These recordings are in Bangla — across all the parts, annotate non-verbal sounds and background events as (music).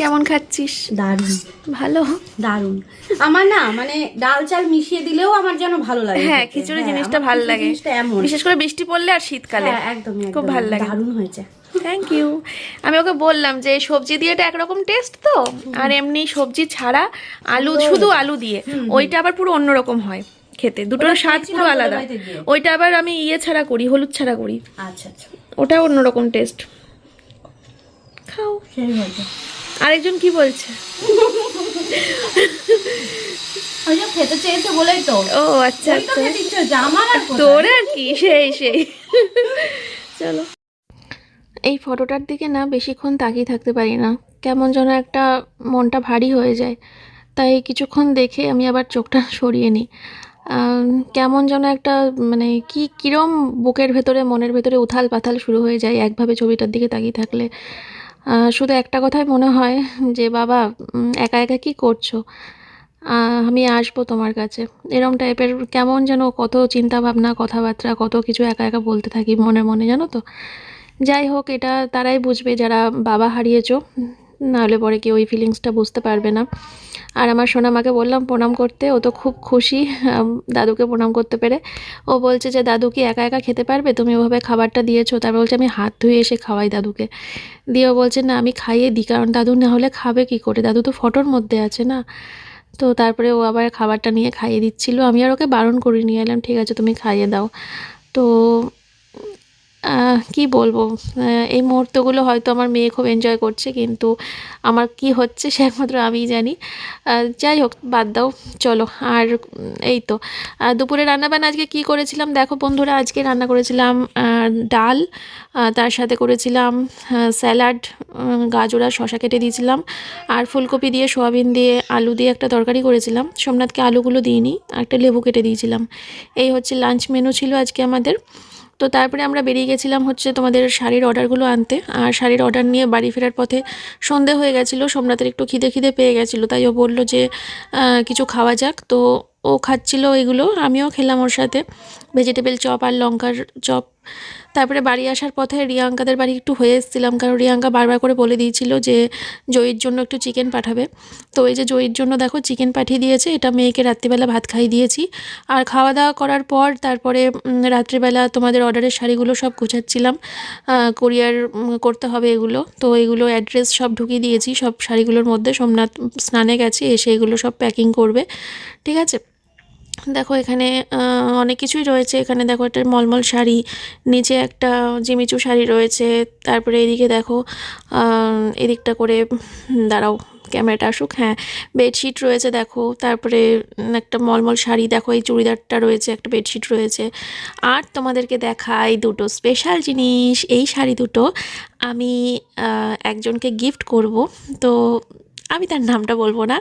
কেমন খাচ্ছিস? দারুণ। ভালো? দারুণ। আমার না মানে ডাল চাল মিশিয়ে দিলেও আমার যেন ভালো লাগে হ্যাঁ। খিচুড়ি হ্যাঁ, জিনিসটা ভালো লাগে। বিশেষ করে বৃষ্টি পড়লে আর শীতকালে। হ্যাঁ একদমই খুব ভালো লাগে। দারুণ হয়েছে। থ্যাংক ইউ আমি ওকে বললাম যে সবজি দিয়ে এটা একরকম টেস্ট তো? আর এমনি সবজি ছাড়া আলু শুধু আলু দিয়ে। ওইটা আবার পুরো অন্যরকম হয় খেতে। দুটোর স্বাদ পুরো আলাদা। ওইটা আবার আমি ইয়ে ছাড়া করি হলুদ ছাড়া করি। আচ্ছা আচ্ছা। ওটা অন্যরকম টেস্ট খাও। সেই আরেকজন কি বলছে? খেতে চেয়েছে বলেই তো। ও আচ্ছা আচ্ছা? তোর আর কি? সেই সেই। চলো। এই ফটোটার দিকে না বেশিক্ষণ তাকিয়ে থাকতে পারি না। কেমন যেন একটা মনটা ভারী হয়ে যায়। তাই কিছুক্ষণ দেখে আমি আবার চোখটা সরিয়ে নিই। কেমন যেন একটা মানে কি কিরম বুকের ভেতরে মনের ভেতরে উথাল পাথাল শুরু হয়ে যায় একভাবে ছবিটার দিকে তাকিয়ে থাকলে। শুধু একটা কথাই মনে হয় যে, বাবা একা একা কি করছ? আমি আসব তোমার কাছে। এরম টাইপের কেমন যেন কত চিন্তা ভাবনা কথাবার্তা, কত কিছু একা একা বলতে থাকি মনে মনে, জানো তো? যাই হোক, এটা তারাই বুঝবে যারা বাবা হারিয়েছো। নাহলে পরে কেউ ওই ফিলিংসটা বুঝতে পারবে না। আর আমার সোনামাকে বললাম, প্রণাম করতে, ও তো খুব খুশি দাদুকে প্রণাম করতে পেরে। ও বলছে যে, দাদু কি একা একা খেতে পারবে? তুমি ওভাবে খাবারটা দিয়েছ। তারপর বলছে, আমি হাত ধুয়ে এসে খাওয়াই দাদুকে। দিয়ে ও বলছে, না, আমি খাইয়ে দিই, কারণ দাদু না হলে খাবে কি করে? দাদু তো ফটোর মধ্যে আছে না। তো তারপরে ও আবার খাবারটা নিয়ে খাইয়ে দিচ্ছিল। আমি আর ওকে বারণ করে নিয়ে এলাম ঠিক আছে, তুমি খাইয়ে দাও। তো কি বলব? এই মুহূর্তগুলো হয়তো আমার মেয়ে খুব এনজয় করছে, কিন্তু আমার কি হচ্ছে সে (laughs) একমাত্র আমিই জানি। যাই হোক, বাদ দাও, চলো। আর এই তো দুপুরে রান্নাবান্না আজকে কি করেছিলাম? দেখো বন্ধুরা, আজকে রান্না করেছিলাম ডাল তার সাথে করেছিলাম স্যালাড গাজর শশা কেটে দিয়েছিলাম। আর ফুলকপি দিয়ে সোয়াবিন দিয়ে আলু দিয়ে একটা তরকারি করেছিলাম। সোমনাথকে আলুগুলো দিইনি একটা লেবু কেটে দিয়েছিলাম। এই হচ্ছে লাঞ্চ মেনু ছিল আজকে আমাদের। তো তারপরে আমরা বেরিয়ে গেছিলাম হচ্ছে তোমাদের শাড়ির অর্ডারগুলো আনতে। আর শাড়ির অর্ডার নিয়ে বাড়ি ফেরার পথে সন্ধে হয়ে গেছিল, সোমনাথের একটু খিদে খিদে পেয়ে গেছিল, তাই ও বলল যে কিছু খাওয়া যাক। তো ও খাচ্ছিল এগুলো, আমিও খেলাম ওর সাথে। ভেজিটেবল চপ আর লঙ্কার চপ। তারপরে বাড়ি আসার পথে রিয়াঙ্কাদের বাড়ি একটু হয়ে এসেছিলাম, কারণ রিয়াঙ্কা বারবার করে বলে দিয়েছিল যে জয়ীর জন্য একটু চিকেন পাঠাবে। তো এই যে জয়ীর জন্য দেখো চিকেন পাঠিয়ে দিয়েছে, এটা মেয়েকে রাত্রিবেলা ভাত খাইয়ে দিয়েছি। আর খাওয়া দাওয়া করার পর তারপরে রাত্রিবেলা তোমাদের অর্ডারের শাড়িগুলো সব গুছাচ্ছিলাম। কোরিয়ার করতে হবে এগুলো। তো এগুলো অ্যাড্রেস সব ঢুকিয়ে দিয়েছি, সব শাড়িগুলোর মধ্যে। সোমনাথ স্নানে গেছে, এসে এগুলো সব প্যাকিং করবে। ঠিক আছে? দেখো এখানে অনেক কিছুই রয়েছে। এখানে দেখো একটা মলমল শাড়ি, নিচে একটা জিমিচু শাড়ি রয়েছে। তারপরে এদিকে দেখো এদিকটা করে দাঁড়াও, ক্যামেরাটা আসুক হ্যাঁ বেডশিট রয়েছে দেখো। তারপরে একটা মলমল শাড়ি, দেখো এই চুড়িদারটা রয়েছে, একটা বেডশিট রয়েছে। আর তোমাদেরকে দেখাই দুটো স্পেশাল জিনিস। এই শাড়ি দুটো আমি একজনকে গিফট করব। তো আমি তার নামটা বলব না।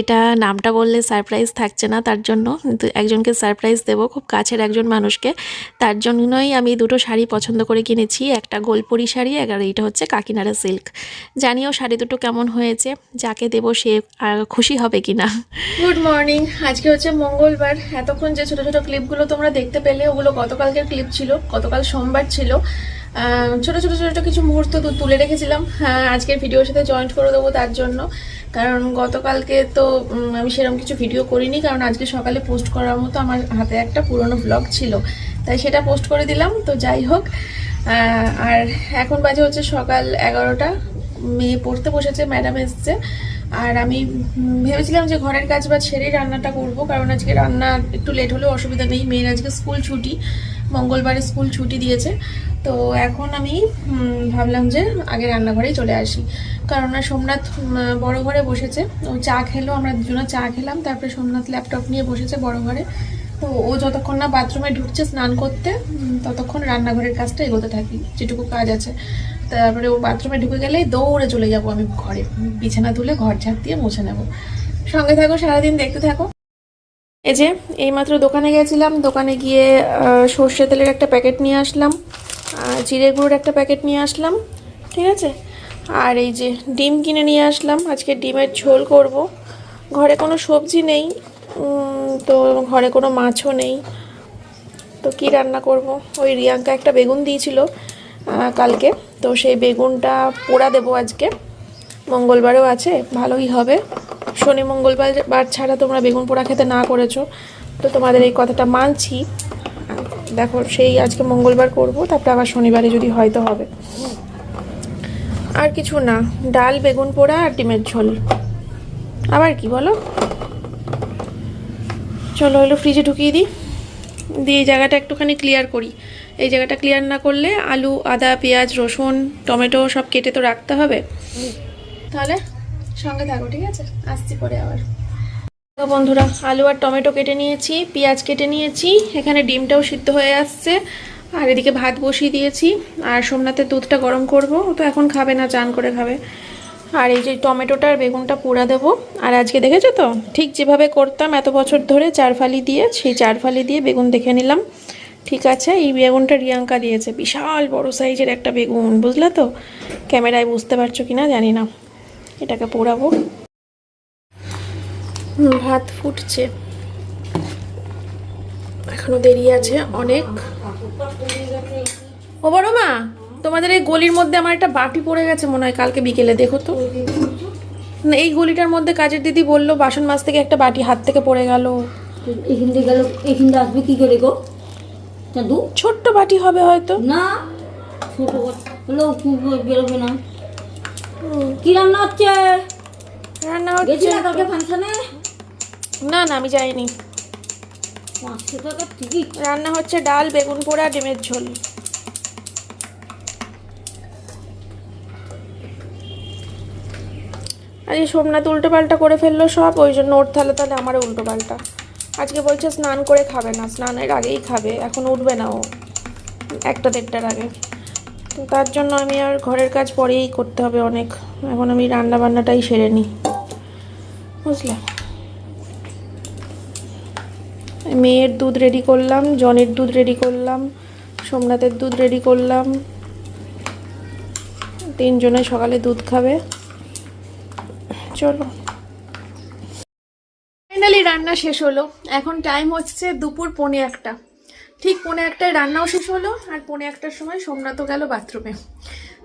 এটা নামটা বললে সারপ্রাইজ থাকছে না তার জন্য। একজনকে সারপ্রাইজ দেবো, খুব কাছের একজন মানুষকে। তার জন্যই আমি দুটো শাড়ি পছন্দ করে কিনেছি, একটা গোলপরি শাড়ি আর এইটা হচ্ছে কাকিনাড়া সিল্ক জানিও শাড়ি দুটো কেমন হয়েছে, যাকে দেবো সে খুশি হবে কি না গুড মর্নিং আজকে হচ্ছে মঙ্গলবার। এতক্ষণ যে ছোট ছোট ক্লিপগুলো তোমরা দেখতে পেলে, ওগুলো গতকালকের ক্লিপ ছিল, গতকাল সোমবার ছিল। ছোট ছোট ছোট কিছু মুহূর্ত তুলে রেখেছিলাম। হ্যাঁ, আজকের ভিডিওর সাথে জয়েন্ট করে দেবো তার জন্য। কারণ গতকালকে তো আমি সেরকম কিছু ভিডিও করিনি কারণ আজকে সকালে পোস্ট করার মতো আমার হাতে একটা পুরনো ব্লগ ছিল। তাই সেটা পোস্ট করে দিলাম তো যাই হোক। আর এখন বাজে হচ্ছে সকাল এগারোটা। মেয়ে পড়তে বসেছে ম্যাডাম এসছে। আর আমি ভেবেছিলাম যে ঘরের কাজ বা ছেড়েই রান্নাটা করব কারণ আজকে রান্না একটু লেট হলেও অসুবিধা নেই। মেয়ের আজকে স্কুল ছুটি। মঙ্গলবারে স্কুল ছুটি দিয়েছে। তো এখন আমি ভাবলাম যে আগে রান্নাঘরেই চলে আসি। কারণ না, সোমনাথ বড় ঘরে বসেছে। ও চা খেলো, আমরা দুজনে চা খেলাম, তারপরে সোমনাথ ল্যাপটপ নিয়ে বসেছে বড় ঘরে। তো ও যতক্ষণ না বাথরুমে ঢুকছে স্নান করতে ততক্ষণ রান্নাঘরের কাজটা এগোতে থাকি, যেটুকু কাজ আছে। তারপরে ও বাথরুমে ঢুকে গেলেই দৌড়ে চলে যাব আমি ঘরে। বিছানা তুলে ঘর ঝাড় দিয়ে মুছে নেব। সঙ্গে থাকো, সারাদিন দেখতে থাকো। এই যে, এইমাত্র দোকানে গেছিলাম, দোকানে গিয়ে সর্ষে তেলের একটা প্যাকেট নিয়ে আসলাম জিরে গুঁড়োর একটা প্যাকেট নিয়ে আসলাম, ঠিক আছে? আর এই যে ডিম কিনে নিয়ে আসলাম, আজকে ডিমের ঝোল করব। ঘরে কোনো সবজি নেই তো ঘরে কোনো মাছও নেই। তো কি রান্না করব? ওই রিয়াঙ্কা একটা বেগুন দিয়েছিল কালকে। তো সেই বেগুনটা পোড়া দেবো আজকে। মঙ্গলবারও আছে, ভালোই হবে। শনি মঙ্গলবার বার ছাড়া তোমরা বেগুন পোড়া খেতে না করেছ। তো তোমাদের এই কথাটা মানছি। দেখো, সেই আজকে মঙ্গলবার করব, তারপরে আবার শনিবারে যদি হয়তো হবে। আর কিছু না, ডাল, বেগুন পোড়া আর ডিমের ঝোল। আবার কি বলো? চলো হলো ফ্রিজে ঢুকিয়ে দিই। দিয়ে এই জায়গাটা একটুখানি ক্লিয়ার করি। এই জায়গাটা ক্লিয়ার না করলে আলু, আদা, পেঁয়াজ, রসুন, টমেটো সব কেটে তো রাখতে হবে। তাহলে সঙ্গে থাকো, ঠিক আছে? আসছি পরে আবার। বন্ধুরা, আলু আর টমেটো কেটে নিয়েছি, পেঁয়াজ কেটে নিয়েছি, এখানে ডিমটাও সিদ্ধ হয়ে আসছে, আর এদিকে ভাত বসিয়ে দিয়েছি, আর সোমনাথের দুধটা গরম করব, ও তো এখন খাবে না, চান করে খাবে। আর এই যে টমেটোটা আর বেগুনটা পোড়া দেবো, আর আজকে দেখেছ তো? ঠিক যেভাবে করতাম, এত বছর ধরে চার ফালি দিয়ে, সেই চার ফালি দিয়ে বেগুন দেখে নিলাম। ঠিক আছে, এই বেগুনটা রিয়াঙ্কা দিয়েছে, বিশাল বড় সাইজের একটা বেগুন, বুঝলে তো? ক্যামেরায় বুঝতে পারছ কি না জানি না। এটাকে পোড়াবো। ভাত ফুটছে। এখনও দেরি আছে অনেক। ও বড় মা তোমাদের এই গলির মধ্যে আমার একটা বাটি পড়ে গেছে মনে হয় কালকে বিকেলে দেখো তো। না এই গলিটার মধ্যে কাজের দিদি বলল বাসন মাছ থেকে একটা বাটি হাত থেকে পড়ে গেল। এখান থেকে গেল এখান থেকে আসবে কি করে গো? ছোট্ট বাটি হবে হয়তো। না ছোট বেরোবে না। কি রান্না হচ্ছে? রান্না হচ্ছে। কালকে ফাংশনে? না না আমি যাইনি। পাঁচশো টাকা টিকিট রান্না হচ্ছে ডাল বেগুন পোড়া ডিমের ঝোল। আজ সোমনাথ উল্টো পাল্টা করে ফেলল সব ওই জন্য ওর তাহলে তাহলে আমারও উল্টো পাল্টা আজকে বলছে স্নান করে খাবে না স্নানের আগেই খাবে এখন উঠবে না ও। একটা দেড়টার আগে। তার জন্য আমি আর ঘরের কাজ পরেই করতে হবে অনেক। এখন আমি রান্না বান্নাটাই সেরে নিই। বুঝলে? মেয়ের দুধ রেডি করলাম, জনের দুধ রেডি করলাম, সোমনাথের দুধ রেডি করলাম। তিনজনে সকালে দুধ খাবে। চলো। ফাইনালি রান্না শেষ হলো। এখন টাইম হচ্ছে দুপুর পৌনে একটা। ঠিক পৌনে একটায় রান্নাও শেষ হলো, আর পৌনে একটার সময় সোমনাথও গেল বাথরুমে।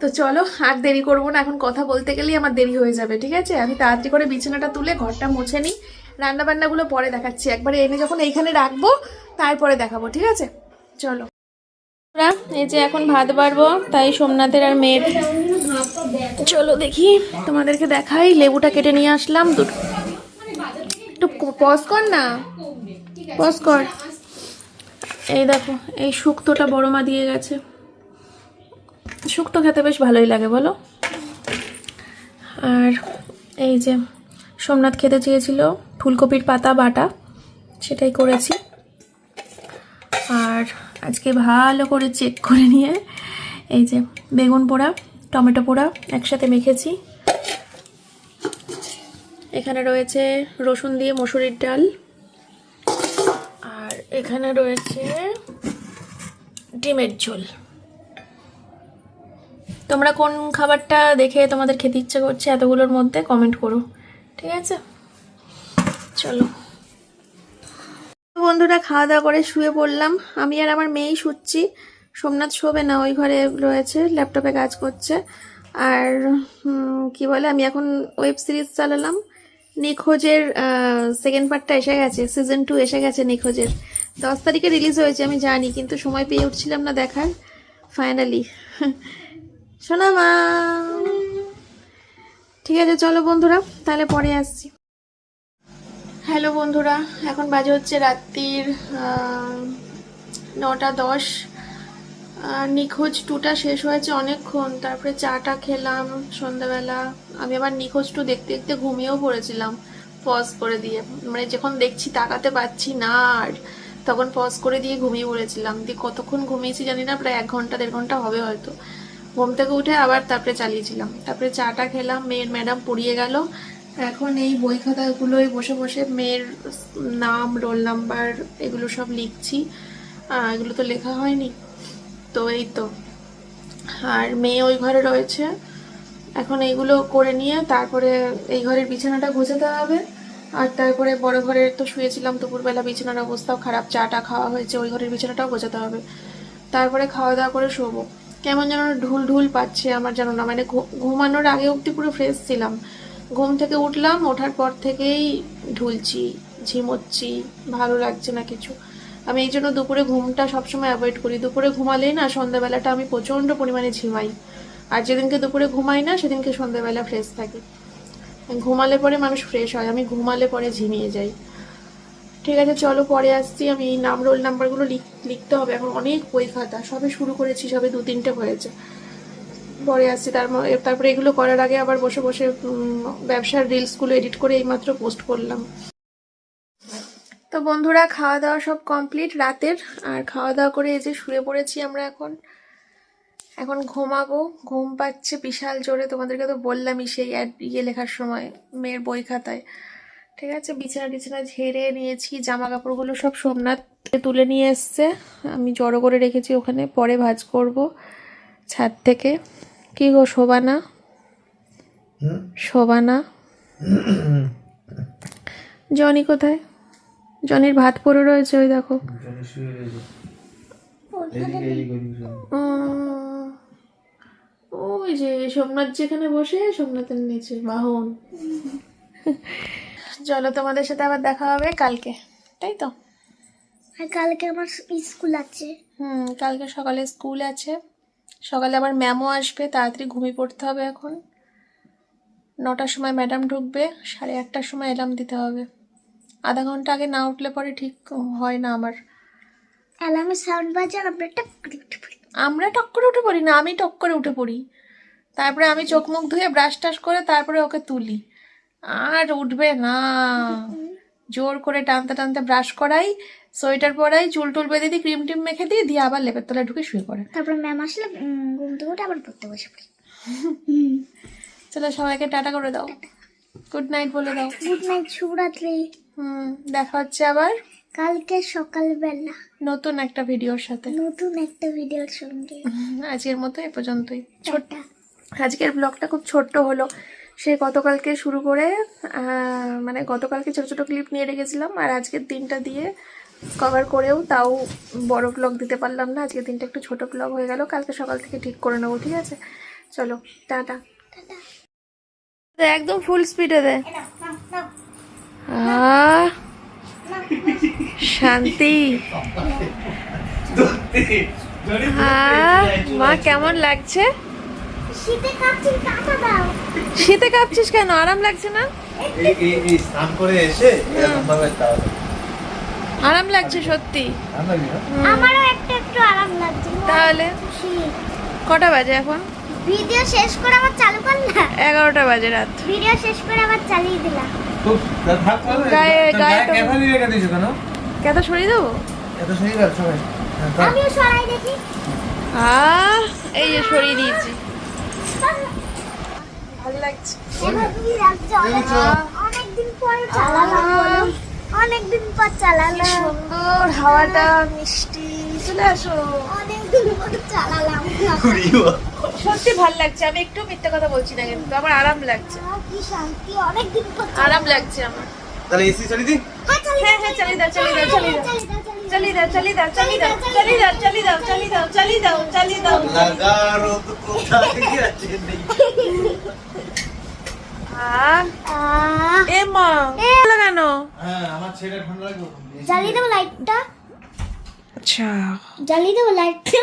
তো চলো, আর দেরি করব না, এখন কথা বলতে গেলেই আমার দেরি হয়ে যাবে, ঠিক আছে? আমি তাড়াতাড়ি করে বিছানাটা তুলে ঘরটা মুছে নিই রান্না বান্নাগুলো পরে দেখাচ্ছি। একবারে এনে যখন এইখানে রাখব, তারপরে দেখাবো, ঠিক আছে? চলো। এই যে এখন ভাত বাড়বো, তাই সোমনাথের আর মেয়ের। চলো দেখি, তোমাদেরকে দেখাই, লেবুটা কেটে নিয়ে আসলাম। দুটো একটু পজ কর না। পজ কর। এই দেখো, এই শুক্তোটা বড় মা দিয়ে গেছে। শুক্তো খেতে বেশ ভালোই লাগে, বলো? আর এই যে সোমনাথ খেতে চেয়েছিল ফুলকপির পাতা বাটা, সেটাই করেছি। আর আজকে ভালো করে চেক করে নিয়ে এই যে বেগুন পোড়া, টমেটো পোড়া একসাথে মেখেছি। এখানে রয়েছে রসুন দিয়ে মসুরির ডাল। এখানে রয়েছে ডিমের ঝোল। তোমরা কোন খাবারটা দেখে তোমাদের খেতে ইচ্ছে করছে এতগুলোর মধ্যে কমেন্ট করো, ঠিক আছে? চলো। বন্ধুরা, খাওয়া দাওয়া করে শুয়ে পড়লাম। আমি আর আমার মেয়েই শুচ্ছি। সোমনাথ শোবে না, ওই ঘরে রয়েছে, ল্যাপটপে কাজ করছে। আর কি বলে, আমি এখন ওয়েব সিরিজ চালালাম। নিখোঁজের সেকেন্ড পার্টটা এসে গেছে সিজন টু এসে গেছে নিখোঁজের। দশ তারিখে রিলিজ হয়েছে, আমি জানি, কিন্তু সময় পেয়ে উঠছিলাম না দেখার। ফাইনালি শোনা মা। ঠিক আছে, চলো বন্ধুরা, তাহলে পরে আসছি। হ্যালো বন্ধুরা, এখন বাজে হচ্ছে রাত্রির নটা দশ। নিখোঁজ টুটা শেষ হয়েছে অনেকক্ষণ, তারপরে চাটা খেলাম সন্ধ্যাবেলা। আমি আবার নিখোঁজ টু দেখতে দেখতে ঘুমিয়েও পড়েছিলাম পজ করে দিয়ে। মানে যখন দেখছি তাকাতে পারছি না আর। তখন পজ করে দিয়ে ঘুমিয়ে পড়েছিলাম। দিয়ে কতক্ষণ ঘুমিয়েছি জানি না, প্রায় এক ঘণ্টা, দেড় ঘণ্টা হবে হয়তো। ঘুম থেকে উঠে আবার তারপরে চালিয়েছিলাম। তারপরে চাটা খেলাম, মেয়ের ম্যাডাম পড়িয়ে গেল। এখন এই বই খাতাগুলোয় বসে বসে মেয়ের নাম রোল নাম্বার এগুলো সব লিখছি। এগুলো তো লেখা হয়নি। তো এই তো। আর মেয়ে ওই ঘরে রয়েছে। এখন এইগুলো করে নিয়ে তারপরে এই ঘরের বিছানাটা গোছাতে হবে। আর তারপরে বড় ঘরে তো শুয়েছিলাম, দুপুরবেলা বিছানার অবস্থাও খারাপ, চাটা খাওয়া হয়েছে, ওই ঘরের বিছানাটাও গোছাতে হবে। তারপরে খাওয়া দাওয়া করে শোবো। কেমন যেন ঢুল ঢুল পাচ্ছে আমার যেন না মানে ঘুমানোর আগে অবধি পুরো ফ্রেশ ছিলাম। ঘুম থেকে উঠলাম, ওঠার পর থেকেই ঢুলছি, ঝিমোচ্ছি, ভালো লাগছে না কিছু। আমি এই জন্য দুপুরে ঘুমটা সবসময় অ্যাভয়েড করি। দুপুরে ঘুমালেই না, সন্ধ্যাবেলাটা আমি প্রচণ্ড পরিমাণে ঝিমাই। আর যেদিনকে দুপুরে ঘুমাই না, সেদিনকে সন্ধ্যাবেলা ফ্রেশ থাকি। ঘুমালে পরে মানুষ ফ্রেশ হয়, আমি ঘুমালে পরে ঝিমিয়ে যাই। ঠিক আছে, চলো পরে আসছি, আমি এই নাম রোল নাম্বারগুলো লিখ- লিখতে হবে, এখন অনেক বই খাতা, সবে শুরু করেছি, সবে দু তিনটে হয়েছে। পরে আসছি, তার তারপরে এগুলো করার আগে আবার বসে বসে ব্যবসার রিলসগুলো এডিট করে এইমাত্র পোস্ট করলাম। তো বন্ধুরা, খাওয়া দাওয়া সব কমপ্লিট রাতের, আর খাওয়া দাওয়া করে এই যে শুয়ে পড়েছি আমরা এখন। এখন ঘুমাবো ঘুম পাচ্ছে বিশাল জোরে তোমাদেরকে তো বললামই সেই ইয়ে লেখার সময় মেয়ের বই খাতায়। ঠিক আছে বিছানা টিছানা ঝেড়ে নিয়েছি জামা কাপড়গুলো সব সোমনাথ তুলে নিয়ে এসছে। আমি জড়ো করে রেখেছি ওখানে পরে ভাজ করব ছাদ থেকে। কি গো শোবানা শোবানা জনি কোথায়? জনির ভাত পড়ে রয়েছে ওই দেখো। উম, ওই যে সোমনাথ যেখানে বসে সোমনাথের নিচে বাহন। (laughs) চলো তোমাদের সাথে আবার দেখা হবে কালকে তাই তো? আর কালকে আমার স্কুল আছে। হুম কালকে সকালে স্কুল আছে। সকালে আবার ম্যামও আসবে তাড়াতাড়ি ঘুমিয়ে পড়তে হবে এখন। নটার সময় ম্যাডাম ঢুকবে সাড়ে আটটার সময় এলাম দিতে হবে। আধা ঘণ্টা আগে না উঠলে পরে ঠিক হয় না আমার। অ্যালার্মের সাউন্ড বাজে আর আমরা টপ করে। উঠে পড়ি আমরা টক করে উঠে পড়ি না আমি টক করে উঠে পড়ি। তারপরে আমি চোখ মুখ ধুয়ে ব্রাশ টাশ করে তারপরে ওকে তুলি। আর উঠবে না। জোর করে টানতে টানতে ব্রাশ করাই সোয়েটার পরাই চুল টুল বেঁধে দিই ক্রিম টিম মেখে দিই দিয়ে আবার লেপের তলায় ঢুকে শুয়ে পড়ে। তারপর ম্যাম আসলে ঘুম থেকে উঠে আবার পড়তে বসে পড়ি। চলো সবাইকে টাটা করে দাও। গুড নাইট বলে দাও। গুড নাইট শুভরাত্রি। হুম দেখা হচ্ছে আবার। কালকে সকালবেলা। নতুন একটা ভিডিওর সাথে। নতুন একটা ভিডিওর সঙ্গে। আজকের মতো এ পর্যন্তই। ছোট্ট আজকের ব্লগটা খুব ছোট্ট হলো। সে গতকালকে শুরু করে মানে গতকালকে ছোট ছোট ক্লিপ নিয়ে রেখেছিলাম আর আজকের দিনটা দিয়ে কভার করেও তাও বড় ব্লগ দিতে পারলাম না। আজকের দিনটা একটু ছোট ব্লগ হয়ে গেল। কালকে সকাল থেকে ঠিক করে নেব ঠিক আছে? চলো টাটা। একদম ফুল স্পিডে দে। আহ, শান্তি। মা কেমন লাগছে? শীতে কাঁপছিস কেন? আরাম লাগছে না? আরাম লাগছে সত্যি। আরাম লাগছে তাহলে? কটা বাজে এখন? ভিডিও শেষ করে আবার চালু কর না? 11টা বাজে রাত। ভিডিও শেষ করে আবার চালিয়ে দিলাম গায়ে গায়ে কেন? কেন সরিয়ে দেবো? আছে সবাই। হ্যাঁ, আমিও সরাই দেখি। আহ এই যে সরিয়ে দিয়েছি। ভালো লাগছে। অনেকদিন পর চালালাম অনেকদিন পর চালালাম। সুন্দর হাওয়াটা মিষ্টি। চলে আসো। অনেকদিন পর চালালাম। সত্যি ভালো লাগছে। আমি একটু মিথ্যা কথা বলছি না কিন্তু আমার আরাম লাগছে। কি শান্তি। অনেকদিন পর আরাম লাগছে আমার। তাহলে এসি চালিয়ে দিই হ্যাঁ চালিয়ে হ্যাঁ হ্যাঁ চালিয়ে দাও চালিয়ে দাও চালিয়ে দাও চালিয়ে দাও চালিয়ে দাও চালিয়ে দাও চালিয়ে দাও চালিয়ে দাও চালিয়ে দাও চালিয়ে দাও চালিয়ে দাও চালিয়ে দাও চালিয়ে দাও লাগারো তো কোথায় গেছে নেই আহ আহ, এ মা কেন হ্যাঁ আমার ছেলে ঠান্ডা লাগবে জ্বালিয়ে দেবো লাইটটা আচ্ছা জ্বালিয়ে দেবো লাইটটা